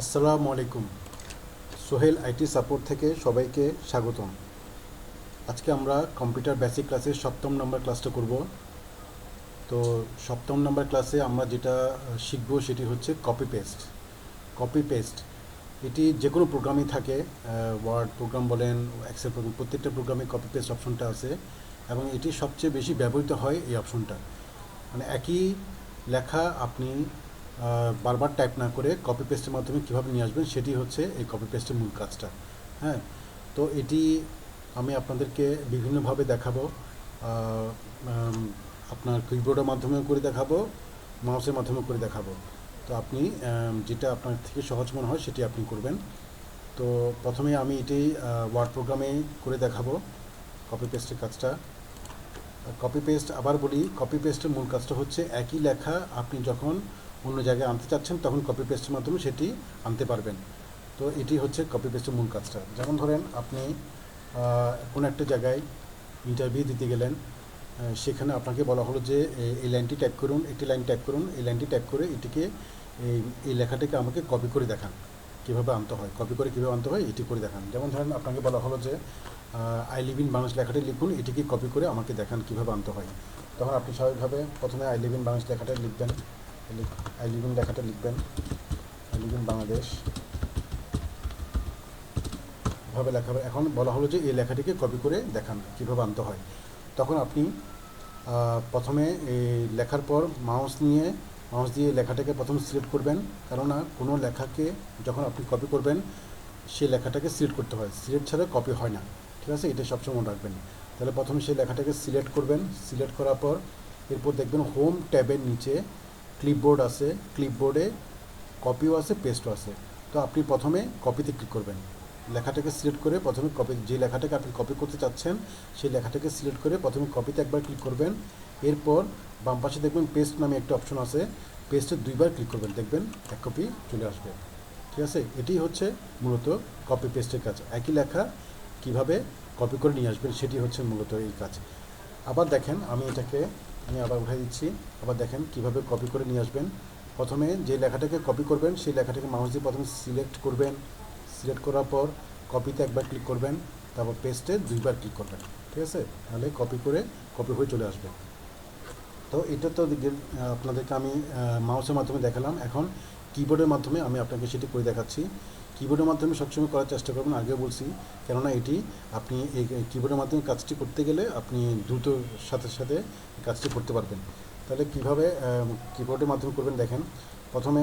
আসসালামু আলাইকুম। Sohel IT support থেকে সবাইকে স্বাগতম। আজকে আমরা কম্পিউটার বেসিক ক্লাসের সপ্তম নম্বর ক্লাসটা করব। তো সপ্তম নম্বর ক্লাসে আমরা যেটা শিখব সেটি হচ্ছে কপি পেস্ট কপি পেস্ট এটি যে কোনো প্রোগ্রামই থাকে ওয়ার্ড প্রোগ্রাম বলেন এক্সেল প্রোগ্রাম, প্রত্যেকটা প্রোগ্রামে কপি পেস্ট অপশনটা আছে এবং এটি সবচেয়ে বেশি ব্যবহৃত হয় এই অপশনটা। মানে একই লেখা আপনি বারবার টাইপ না করে কপি পেস্টের মাধ্যমে কীভাবে নিয়ে আসবেন সেটি হচ্ছে এই কপি পেস্টের মূল কাজটা হ্যাঁ? তো এটি আমি আপনাদেরকে বিভিন্নভাবে দেখাবো আপনার কিবোর্ডের মাধ্যমেও করে দেখাবো মাউসের মাধ্যমেও করে দেখাবো। তো আপনি যেটা আপনার থেকে সহজ মনে হয় সেটি আপনি করবেন। তো প্রথমে আমি এটি ওয়ার্ড প্রোগ্রামে করে দেখাবো কপি পেস্টের কাজটা। কপি পেস্ট আবার বলি কপি পেস্টের মূল কাজটা হচ্ছে একই লেখা আপনি যখন অন্য জায়গায় আনতে চাচ্ছেন, তখন কপি পেস্টের মাধ্যমে সেটি আনতে পারবেন। তো এটি হচ্ছে কপি পেস্টের মূল কাজটা। যেমন ধরেন আপনি কোনো একটা জায়গায় ইন্টারভিউ দিতে গেলেন সেখানে আপনাকে বলা হলো যে এই লাইনটি টাইপ করুন, একটি লাইন টাইপ করুন, এই লাইনটি টাইপ করে এটিকে এই এই লেখাটিকে আমাকে কপি করে দেখান, কীভাবে আনতে হয়। কপি করে কীভাবে আনতে হয়, এটি করে দেখান। যেমন ধরেন আপনাকে বলা হলো যে আই লিভ ইন বাংলাদেশ লেখাটি লিখুন, এটিকে কপি করে আমাকে দেখান কীভাবে আনতে হয়। তখন আপনি স্বাভাবিকভাবে প্রথমে আই লিভ ইন বাংলাদেশ লেখাটা লিখবেন। আই লিভ ইন লেখাটা লিখবেন। I live in Bangladesh. ভাবে লেখা হবে। এখন বলা হলো যে এই লেখাটিকে কপি করে দেখান, কীভাবে আনতে হয়। তখন আপনি প্রথমে এই লেখার পর মাউস নিয়ে মাউস দিয়ে লেখাটাকে প্রথম সিলেক্ট করবেন। কেননা কোনো লেখাকে যখন আপনি কপি করবেন সেই লেখাটাকে সিলেক্ট করতে হয়। সিলেক্ট ছাড়া কপি হয় না। ঠিক আছে? এটা সবসময় মনে রাখবেন। তাহলে প্রথমে সেই লেখাটাকে সিলেক্ট করবেন। সিলেক্ট করার পর, এরপর দেখবেন হোম ট্যাবের নিচে ক্লিপবোর্ড আছে ক্লিপবোর্ডে কপিও আছে পেস্টও আছে। তো আপনি প্রথমে কপিতে ক্লিক করবেন। লেখাটাকে সিলেক্ট করে প্রথমে কপি যে লেখাটাকে আপনি কপি করতে চাচ্ছেন, সেই লেখাটাকে সিলেক্ট করে প্রথমে কপিতে একবার ক্লিক করবেন। এরপর বাম পাশে দেখবেন পেস্ট নামে একটা অপশন আছে। পেস্টে দুইবার ক্লিক করবেন, দেখবেন এক কপি চলে আসবে। ঠিক আছে? এটি হচ্ছে মূলত কপি পেস্টের কাজ। একই লেখা কীভাবে কপি করে নিয়ে আসবেন, সেটি হচ্ছে মূলত এই কাজ। আবার দেখেন আমি এটাকে আমি আবার উঠাই দিচ্ছি। আবার দেখেন কীভাবে কপি করে নিয়ে আসবেন। প্রথমে যে লেখাটাকে কপি করবেন, সেই লেখাটাকে মাউস দিয়ে প্রথমে সিলেক্ট করবেন। সিলেক্ট করার পর কপিতে একবার ক্লিক করবেন। তারপর পেস্টে দুইবার ক্লিক করবেন। ঠিক আছে? তাহলে কপি করে কপি হয়ে চলে আসবে। তো এটা তো আপনাদেরকে আমি মাউসের মাধ্যমে দেখালাম। এখন কিবোর্ডের মাধ্যমে আমি আপনাকে সেটি করে দেখাচ্ছি। কিবোর্ডের মাধ্যমে সবসময় করার চেষ্টা করবেন আগে বলছি। কেননা এটি আপনি এই কিবোর্ডের মাধ্যমে কাজটি করতে গেলে আপনি দ্রুত সাথে সাথে কাজটি করতে পারবেন। তাহলে কীভাবে কিবোর্ডের মাধ্যমে করবেন দেখেন। প্রথমে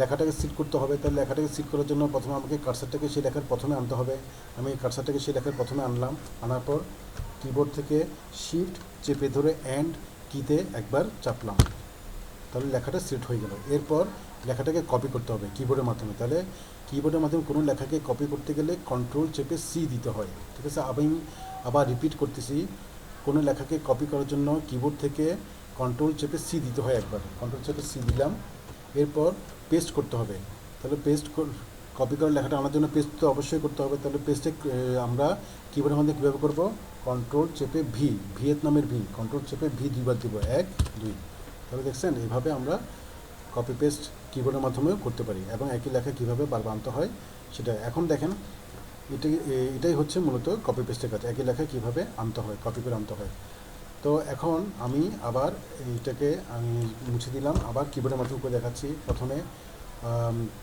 লেখাটাকে সিট করতে হবে, তাহলে লেখাটাকে সিট করার জন্য প্রথমে আমাকে কার্সারটাকে সেই লেখার প্রথমে আনতে হবে। আমি কার্সারটাকে সেই লেখার প্রথমে আনলাম, আনার পর কিবোর্ড থেকে শিফট চেপে ধরে অ্যান্ড কিতে একবার চাপলাম। তাহলে লেখাটা সেট হয়ে গেল। এরপর লেখাটাকে কপি করতে হবে কিবোর্ডের মাধ্যমে। তাহলে কিবোর্ডের মাধ্যমে কোনো লেখাকে কপি করতে গেলে কন্ট্রোল চেপে সি দিতে হয়। ঠিক আছে? আমি আবার রিপিট করতেছি। কোনো লেখাকে কপি করার জন্য কিবোর্ড থেকে কন্ট্রোল চেপে সি দিতে হয় একবার। কন্ট্রোল চেপে সি দিলাম। এরপর পেস্ট করতে হবে। তাহলে পেস্ট কপি করার লেখাটা আনার জন্য পেস্ট তো অবশ্যই করতে হবে। তাহলে পেস্টে আমরা কিবোর্ডের মধ্যে কীভাবে করব? কন্ট্রোল চেপে ভি ভিয়েত নামের ভি কন্ট্রোল চেপে ভি দুইবার দিব। এক, দুই। তাহলে দেখছেন? এইভাবে আমরা কপি পেস্ট কিবোর্ডের মাধ্যমেও করতে পারি এবং একই লেখা কীভাবে বারবার আনতে হয় সেটা এখন দেখেন এটাই এটাই হচ্ছে মূলত কপি পেস্টের কাজ, একই লেখা কীভাবে আনতে হয় কপি করে আনতে হয়। তো এখন আমি আবার এইটাকে আমি মুছে দিলাম, আবার কিবোর্ডের মাধ্যমে করে দেখাচ্ছি। প্রথমে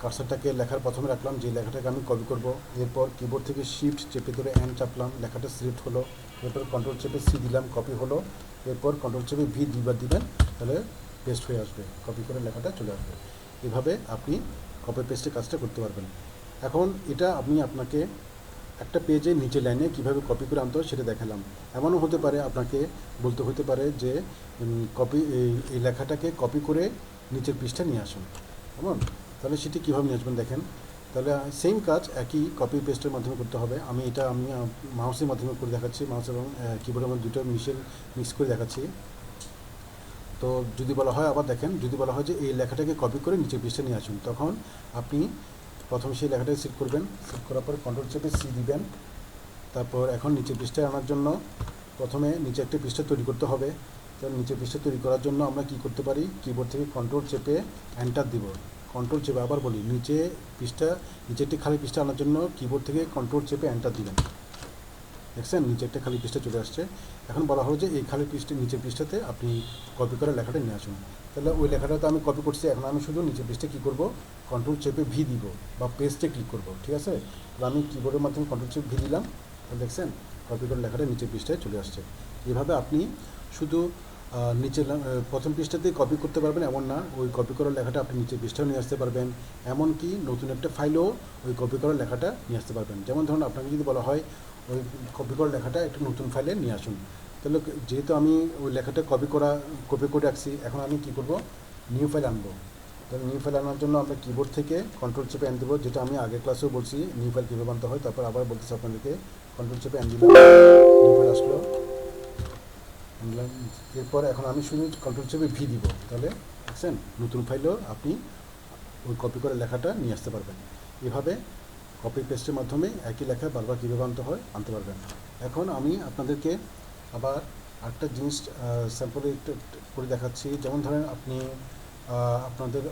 কার্সারটাকে লেখার প্রথমে রাখলাম, যে লেখাটাকে আমি কপি করব। এরপর কিবোর্ড থেকে শিফট চেপে ধরে অ্যান্ড চাপলাম, লেখাটা সিলেক্ট হলো। এরপর কন্ট্রোল চেপে সি দিলাম কপি হলো। এরপর কন্ট্রোল চেপে ভি দুইবার দিবেন, তাহলে পেস্ট হয়ে আসবে কপি করে লেখাটা চলে আসবে। এভাবে আপনি কপি পেস্টের কাজটা করতে পারবেন। এখন এটা আমি আপনাকে একটা পেজে নিচে লাইনে কীভাবে কপি করে আনতে হয় সেটা দেখালাম। এমনও হতে পারে, আপনাকে বলতে হতে পারে যে কপি এই লেখাটাকে কপি করে নিচের পৃষ্ঠা নিয়ে আসুন। কেমন? তাহলে সেটি কীভাবে নিয়ে আসবেন দেখেন। তাহলে সেম কাজ একই কপি পেস্টের মাধ্যমে করতে হবে। আমি এটা, আমি মাউসের মাধ্যমে করে দেখাচ্ছি। মাউস এবং কিবোর্ডের মধ্যে দুটো মিশেল মিক্স করে দেখাচ্ছি। তো যদি বলা হয়, আবার দেখেন, যদি বলা হয় যে এই লেখাটাকে কপি করে নিচে পৃষ্ঠা নিয়ে আসুন, তখন আপনি প্রথমে সেই লেখাটাকে সিট করবেন। সিট করার পর কন্ট্রোল চেপে সি দিবেন। তারপর এখন নিচে পৃষ্ঠায় আনার জন্য প্রথমে নিচে একটা পৃষ্ঠা তৈরি করতে হবে। তো নিচে পৃষ্ঠা তৈরি করার জন্য আমরা কি করতে পারি? কিবোর্ড থেকে কন্ট্রোল চেপে এন্টার দিব। কন্ট্রোল চেপে আবার বলি, নিচে পৃষ্ঠা, নিচে একটি খালি পৃষ্ঠা আনার জন্য কিবোর্ড থেকে কন্ট্রোল চেপে এন্টার দিবেন। দেখছেন, নিচে একটা খালি পৃষ্ঠা চলে আসছে। এখন বলা হলো যে, এই খালি পৃষ্ঠে নিচে পৃষ্ঠাতে আপনি কপি করে লেখাটা নিয়ে আসুন। তাহলে ওই লেখাটা তো আমি কপি করছি, এখন আমি শুধু নিচের পৃষ্ঠে কী করব? কন্ট্রোল চেপে ভি দিব বা পেস্টে ক্লিক করব, ঠিক আছে? তাহলে আমি কিবোর্ডের মাধ্যমে কন্ট্রোল চেপ ভি দিলাম। দেখছেন কপি করে লেখাটা নিচে পৃষ্ঠায় চলে আসছে। এভাবে আপনি শুধু নিচের প্রথম পৃষ্ঠাতেই কপি করতে পারবেন, এমন না। ওই কপি করার লেখাটা আপনি নিচের পৃষ্ঠাও নিয়ে আসতে পারবেন। এমনকি নতুন একটা ফাইলেও ওই কপি করার লেখাটা নিয়ে আসতে পারবেন। যেমন ধরুন, আপনাকে যদি বলা হয়, ওই কপি করার লেখাটা একটা নতুন ফাইলে নিয়ে আসুন। তাহলে যেহেতু আমি ওই লেখাটা কপি করা কপি করে রাখছি, এখন আমি কী করব? নিউ ফাইল আনব। তাহলে নিউ ফাইল আনার জন্য আমরা কিবোর্ড থেকে কন্ট্রোল চেপে আন দেবো, যেটা আমি আগের ক্লাসেও বলছি নিউ ফাইল কীভাবে আনতে হয়, তারপর আবার বলতেছি আপনাদেরকে কন্ট্রোল চেপে আন দিলাম নিউ ফাইল আসলো। আনলাম। এরপর এখন আমি শুধু কন্ট্রোল চেপে ভি দিব। তাহলে, দেখছেন? নতুন ফাইলেও আপনি ওই কপি করে লেখাটা নিয়ে আসতে পারবেন। এভাবে কপি পেস্টের মাধ্যমে একই লেখা বারবার কীভাবে আনতে হয়, আনতে পারবেন। এখন আমি আপনাদেরকে আবার একটা জিনিস স্যাম্পলে করে দেখাচ্ছি। যেমন ধরেন আপনি আপনাদের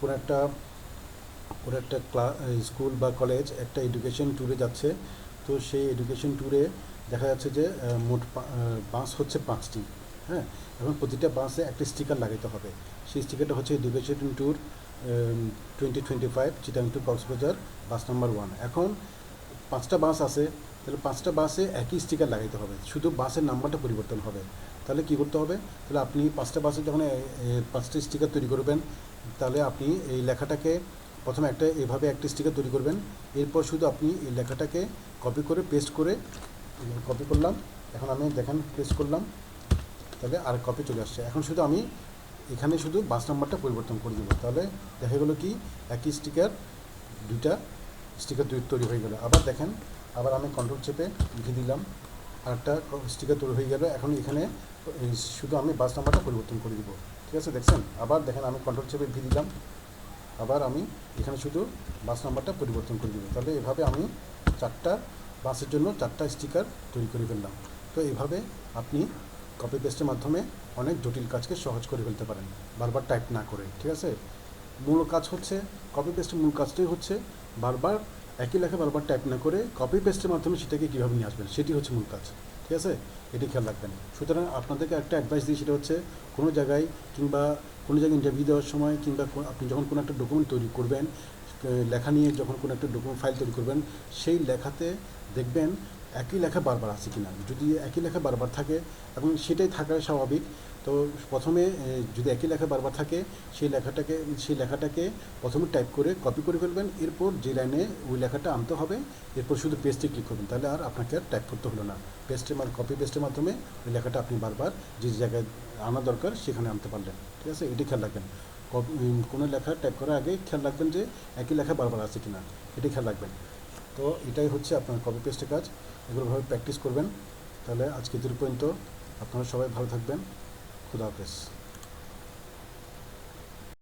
কোনো একটা কোনো একটা ক্লা, স্কুল বা কলেজ একটা এডুকেশন ট্যুরে যাচ্ছে। তো সেই এডুকেশন ট্যুরে দেখা যাচ্ছে যে মোট বাস হচ্ছে পাঁচটি হ্যাঁ? এবং প্রতিটা বাসে একটা স্টিকার লাগাতে হবে। সেই স্টিকারটা হচ্ছে education tour twenty twenty five Chittagong to Cox's Bazar bus number one এখন পাঁচটা বাস আছে, তাহলে পাঁচটা বাসে একই স্টিকার লাগাইতে হবে। শুধু বাসের নাম্বারটা পরিবর্তন হবে। তাহলে কী করতে হবে? তাহলে আপনি পাঁচটা বাসে যখন পাঁচটা স্টিকার তৈরি করবেন, তাহলে আপনি এই লেখাটাকে প্রথমে একটা, এভাবে একটা স্টিকার তৈরি করবেন। এরপর শুধু আপনি এই লেখাটাকে কপি করে পেস্ট করে কপি করলাম। এখন আমি দেখেন পেস্ট করলাম। তাহলে আর কপি চলে আসছে। এখন শুধু আমি এখানে শুধু বাস নাম্বারটা পরিবর্তন করে দেবো। তাহলে দেখা গেলো কি, একই স্টিকার দুইটা স্টিকার দুই তৈরি হয়ে গেল। আবার দেখেন, আবার আমি কন্ট্রোল চেপে লিখে দিলাম। আরেকটা স্টিকার তৈরি হয়ে গেল। এখন এখানে শুধু আমি বাস নাম্বারটা পরিবর্তন করে দিব। ঠিক আছে, দেখছেন? আবার দেখেন আমি কন্ট্রোল চেপে ভি দিলাম। আবার আমি এখানে শুধু বাস নাম্বারটা পরিবর্তন করে দিব। তাহলে এভাবে আমি চারটা বাসের জন্য চারটা স্টিকার তৈরি করে ফেললাম। তো এইভাবে আপনি কপি পেস্টের মাধ্যমে অনেক জটিল কাজকে সহজ করে ফেলতে পারেন, বারবার টাইপ না করে, ঠিক আছে? মূল কাজ হচ্ছে কপি পেস্টের মূল কাজটাই হচ্ছে বারবার একই লেখা বারবার টাইপ না করে কপি পেস্টের মাধ্যমে সেটাকে কীভাবে নিয়ে আসবেন, সেটি হচ্ছে মূল কাজ, ঠিক আছে? এটি খেয়াল রাখবেন। সুতরাং আপনাদেরকে একটা অ্যাডভাইস দিই, সেটা হচ্ছে কোনো জায়গায় কিংবা কোনো জায়গায় ইন্টারভিউ দেওয়ার সময় কিংবা আপনি যখন কোনো একটা ডকুমেন্ট তৈরি করবেন লেখা নিয়ে যখন কোনো একটা ডকুমেন্ট ফাইল তৈরি করবেন, সেই লেখাতে দেখবেন একই লেখা বারবার আছে কিনা। যদি একই লেখা বারবার থাকে, এবং সেটাই থাকা স্বাভাবিক, তো প্রথমে যদি একই লেখা বারবার থাকে, সেই লেখাটাকে সেই লেখাটাকে প্রথমে টাইপ করে কপি করে ফেলবেন, এরপর যে লাইনে ওই লেখাটা আনতে হবে, এরপর শুধু পেস্টে ক্লিক করবেন, তাহলে আর আপনাকে আর টাইপ করতে হলো না। পেস্টের মানে কপি পেস্টের মাধ্যমে ওই লেখাটা আপনি বারবার যে জায়গায় আনা দরকার, সেখানে আনতে পারলেন। ঠিক আছে? এটি খেয়াল রাখবেন। কোনো লেখা ট্যাপ করার আগেই খেয়াল রাখবেন যে একই লেখা বারবার আছে কি না এটাই খেয়াল রাখবেন। তো এটাই হচ্ছে আপনার কপি পেস্টের কাজ, এগুলোভাবে প্র্যাকটিস করবেন। তাহলে আজকে দূর পর্যন্ত আপনারা সবাই ভালো থাকবেন। খুদা হাফেজ।